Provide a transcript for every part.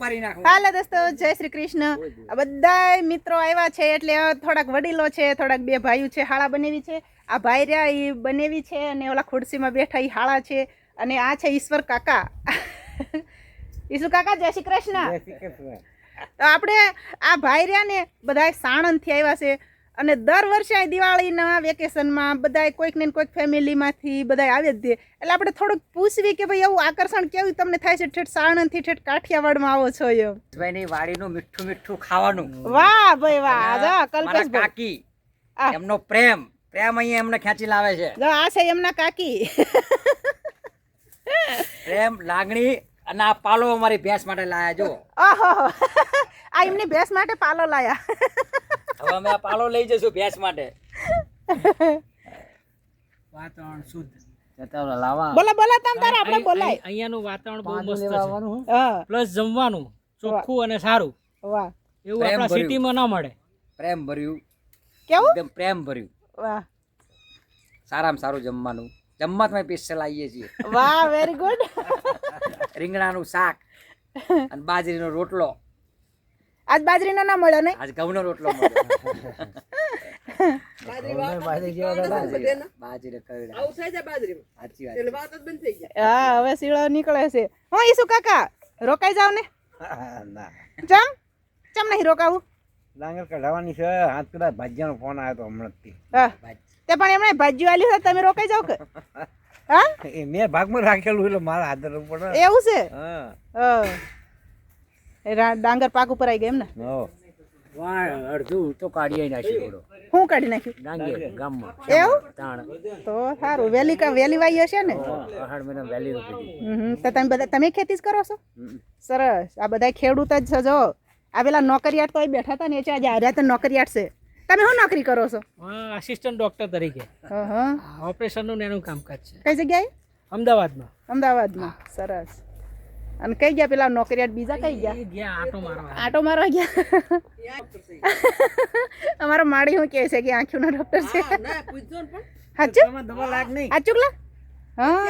ઉપાડી નાખો. હાલો દોસ્તો જય શ્રી કૃષ્ણ. આ બધા મિત્રો આવ્યા છે એટલે થોડાક વડીલો છે થોડાક બે ભાઈઓ છે હાળા બનેવી છે. આ ભાઈ રહ્યા એ બનેવી છે અને ઓલા ખુરશીમાં બેઠા એ હાળા છે અને આ છે ઈશ્વર કાકા. ઈશ્વર કાકા જય શ્રી કૃષ્ણ. તો આપણે આ ભાઈ રહ્યા ને બધા સાણંદથી આવ્યા છે. અને દર વર્ષે આ દિવાળીના વેકેશનમાં બધા કોઈક ને કોઈક ફેમિલીમાંથી બધા આવે જ દે. એટલે આપણે થોડુંક પૂછવી કે ભાઈ એવું આકર્ષણ કેવું તમને થાય છે? ઠેઠ સાણંદથી ઠેઠ કાઠિયાવાડમાં આવો છો એમ. ભાઈની વાડીનું મીઠું મીઠું ખાવાનું. વાહ ભાઈ વાહ. જા કલ્પેશ કાકી. એમનો પ્રેમ. પ્રેમ અહીંયા એમને ખેંચી લાવે છે. આ છે એમના કાકી. પ્રેમ લાગણી અને આ પાલો અમારી ભેંસ માટે લાયા જો. ઓહો. આ એમની ભેંસ માટે પાલો લાયા. હવે અમે આ પાલો લઈ જશું ભેંસ માટે. વાતાવરણ શુદ્ધ. લાવા. બોલો બોલો તમ તારે આપણે બોલાય. અહીંયાનું વાતાવરણ બહુ મસ્ત છે. પ્લસ જમવાનું ચોખ્ખું અને સારું. વાહ. એવું આપણા. સિટીમાં ના મળે. પ્રેમ ભર્યું. કેવું? એકદમ પ્રેમ ભર્યું. વાહ. સારામાં સારું જમવાનું. જમવા તમે સ્પેશિયલ આવીએ છીએ. વાહ વેરી ગુડ રીંગણાનું શાક અને બાજરીનો રોટલો. આજ બાજરીનો ના મળ્યો ને આજ ઘઉંનો રોટલો. હા હવે શીળો નીકળે છે. હું ઈસુ કાકા રોકાઈ જાવ ને? ચમ ચમ નહીં રોકાવું? ડાંગર કઢાવવાની છે હાથ કદાચ ભાજ્યાનો ફોન આવ્યો તો હમણાં તે પણ એમણે ભાજ્યું આલ્યું હોય તમે રોકાઈ જાવ કે? હા? એ મેં ભાગમાં રાખેલું એટલે મારા હાથ ધરવું પડે એવું છે? હા. હા. ડાંગર પાક ઉપર આવી ગયા એમ ને? હો. અડધું તો કાઢી નાખી થોડો હું કાઢી નાખ્યું ડાંગે ગામમાં. એવું? તાણ. તો સારું વેલી વેલી વાઈ હશે ને? અહાડ મહિના રોપી તો તમે બધા તમે ખેતી જ કરો છો? સરસ. આ બધા ખેડૂત જ છે જો. આ પેલા નોકરિયાત તો બેઠા હતા ને એ છે આજે આર્યા તો નોકરિયાત છે. તમે શું નોકરી કરો છો? આસિસ્ટન્ટ ડોક્ટર તરીકે. હા હા ઓપરેશનનું એનું કામકાજ છે. કઈ જગ્યાએ? અમદાવાદમાં. અમદાવાદમાં. સરસ. અને કઈ ગયા પેલા નોકરિયાત બીજા કઈ ગયા. આટો મારવા. આટો મારવા ગયા. અમારો માળી શું કહે છે કે આંખોના ડોક્ટર છે? સાચું દવા લાગ નહીં. સાચું લા હા.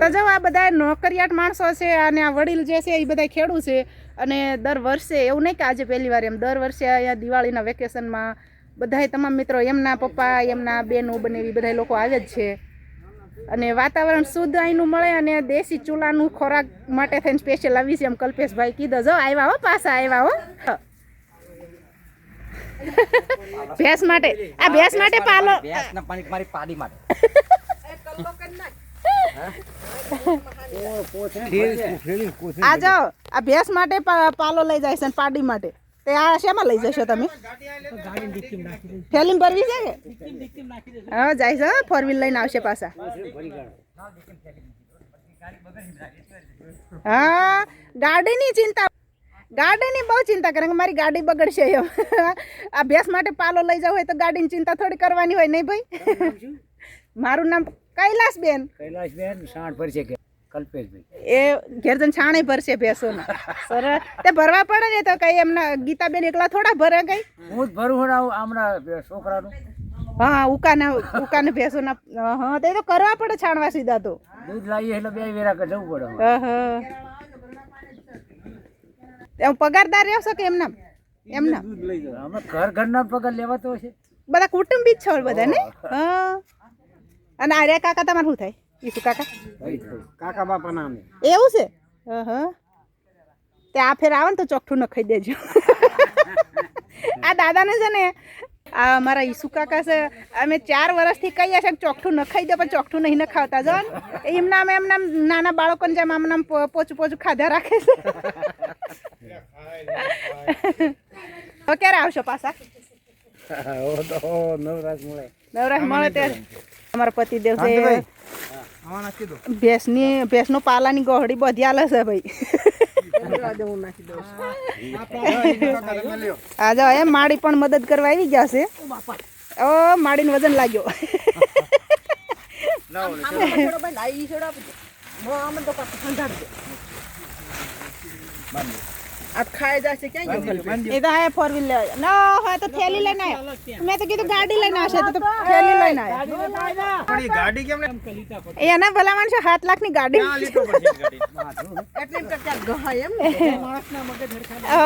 તો જો આ બધા નોકરિયાત માણસો છે અને આ વડીલ જે છે એ બધા ખેડૂત છે. અને દર વર્ષે એવું નહીં કે આજે પહેલી વાર એમ દર વર્ષે અહીંયા દિવાળીના વેકેશનમાં બધાય તમામ મિત્રો એમના પપ્પા એમના બેનો બનેવી બધા લોકો આવે જ છે. અને વાતાવરણ શુદ્ધ અહીંનું મળે અને દેશી ચૂલાનું ખોરાક માટે થઈને સ્પેશિયલ આવી છે એમ કલ્પેશભાઈ કીધો. જો આવ્યા હો પાછા આવ્યા હો. ભેંસ માટે આ ભેંસ માટે પાલો. મારી પાડી માટે. આ જાઓ આ ભેંસ માટે પાલો લઈ જાય છે પાડી માટે. તે આ શેમાં લઈ જશો તમે? ફેલીમ ભરવી છે કે હા, જાય છે ફોર વ્હીલ લઈને આવશે પાછા. હા, ગાડીની ચિંતા. ગાડીની બહુ ચિંતા કરે મારી ગાડી બગડશે એમ. આ ભેંસ માટે પાલો લઈ જવો હોય તો ગાડીની ચિંતા થોડી કરવાની હોય, નહીં ભાઈ? મારું નામ કૈલાસબેન. કૈલાસબેન સાઠ કે. કલ્પેશભાઈ. એ ઘેરજન છાણે ભરશે ભેંસોના. સરસ. તે ભરવા પડે ને તો કઈ એમના ગીતાબેન એકલા થોડા ભરે કઈ? હું જ ભરું છું હમણાં છોકરાનું. હા ઉકાના ઉકાને ભેંસોના હા તે તો કરવા પડે છાણવા સીધા તો. દૂધ લાવીએ એટલે બે વેરા કે જવું પડે અમારે. પગારદાર રહેશો કે એમના? એમના? અમે ઘર ઘરના પગાર લેવાતો હશે. બધા કુટુંબી જ છો બધા ને? હા. અને આર્યા કાકા તમારું શું થાય? ઈસુ કાકા? કાકા બાપા નામે એવું છે? અહ. તે આ ફેર આવે ને તો ચોખ્ઠું નખાઈ દેજો. આ દાદાને છે ને આ અમારા ઈસુ કાકા છે અમે ચાર વર્ષથી કહીએ છીએ કે ચોખ્ઠું નખાઈ દે પણ ચોખ્ઠું નહીં નખાવતા. જો. એમના અમે એમના નાના બાળકોને જેમ આમ નામ પોચું પોચું ખાધા રાખે છે. તો ક્યારે આવશો પાછા? હો નવરાશ મળે. નવરાશ મળે ત્યારે. અમારા પતિદેવ છે. ભેંસની ભેંસનો પાલાની ગોહડી બધી આલે છે ભાઈ. આજે હવે માડી પણ મદદ કરવા આવી ગયા છે. ઓ માડીનું વજન લાગ્યો. એ તો આ ફોર વ્હીલ લેવા ના હોય તો થેલી લઈને આવ્યા મેં તો કીધું ગાડી લઈને આવશે તો તો થેલી લઈને આવ્યા ગાડી કેમ ને એ એના ભલામણ છે સાત લાખની ગાડી. અ.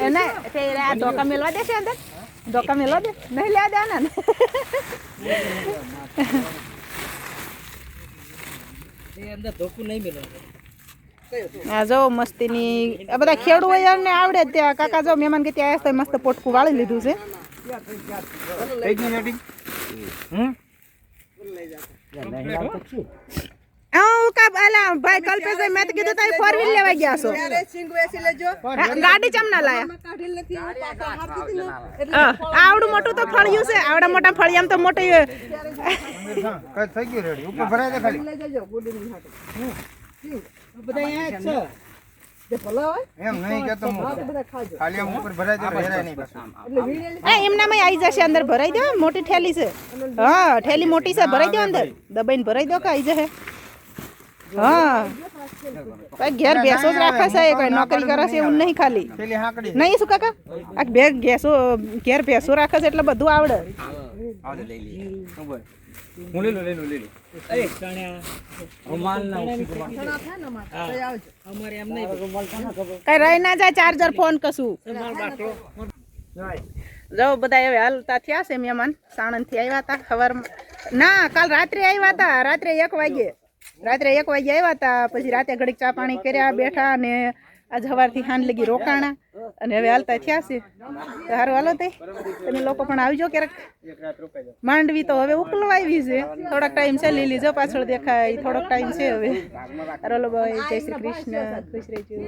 એને તે આ ધોકા મેલવા દેશે અંદર? ધોકા મેલવા દે? નહીં લેવા દેવાના ને એ અંદર ધોકું નહીં મિલવાનું આ જો મસ્તીની આ બધા ખેડૂતોને આવડે જ ત્યાં. કાકા જો મહેમાન કે ત્યાં આવ્યા મસ્ત પોટકું વાળી લીધું છે? હમ? આ કા અલા ભાઈ કલ્પેશભાઈ મેં તો કીધું તમે ફોર વ્હીલ લેવા ગયા છો. હા, ગાડી ચમ ના લાયા? હા, આવડું મોટું તો ફળિયું છે આવડા મોટા ફળિયામ તો મોટી કઈ થઈ ગયું રેડી? ઉપર ભરાય દે ખાલી. એમ નહીં કેતો હું. ખાલી આમ ઉપર ભરાય દે હેરાય નહીં પાછું. એ એમનામાં આવી જશે અંદર ભરાઈ દો મોટી ઠેલી છે. હા ઠેલી મોટી છે ભરાઈ દો અંદર. દબાઈને ભરાઈ દો કે આવી જશે. હા. ઘેર ભેંસો જ રાખે છે એ કોઈ નોકરી કરે છે એવું નહીં ખાલી. નહીં શું કાકા? આ બે ભેંસો ઘેર ભેંસો રાખે છે એટલે બધું આવડે. હું લઈ લો લઈ લો લઈ લો અમારે કઈ રહી ના જાય ચાર્જર ફોન કશું. જો બધા હવે હાલતા થયા છે મહેમાન. સાણંદથી આવ્યા હતા ખબર ના કાલ રાત્રે આવ્યા હતા. રાત્રે એક વાગે રાત્રે એક વાગે આવ્યા હતા પછી રાતે ઘડીક ચા પાણી કર્યા, બેઠા અને આજ સવારથી હાન લગી રોકાણા. અને હવે હાલતા થયા છે. તો સારું હાલો તે. તમે લોકો પણ આવજો ક્યારેક. માંડવી તો હવે ઉકલવા આવી છે. થોડોક ટાઈમ છે, લીલી જો પાછળ દેખાય. થોડોક ટાઈમ છે હવે. હાલો, ભાઈ. જય શ્રી કૃષ્ણ. ખુશ રહેજો.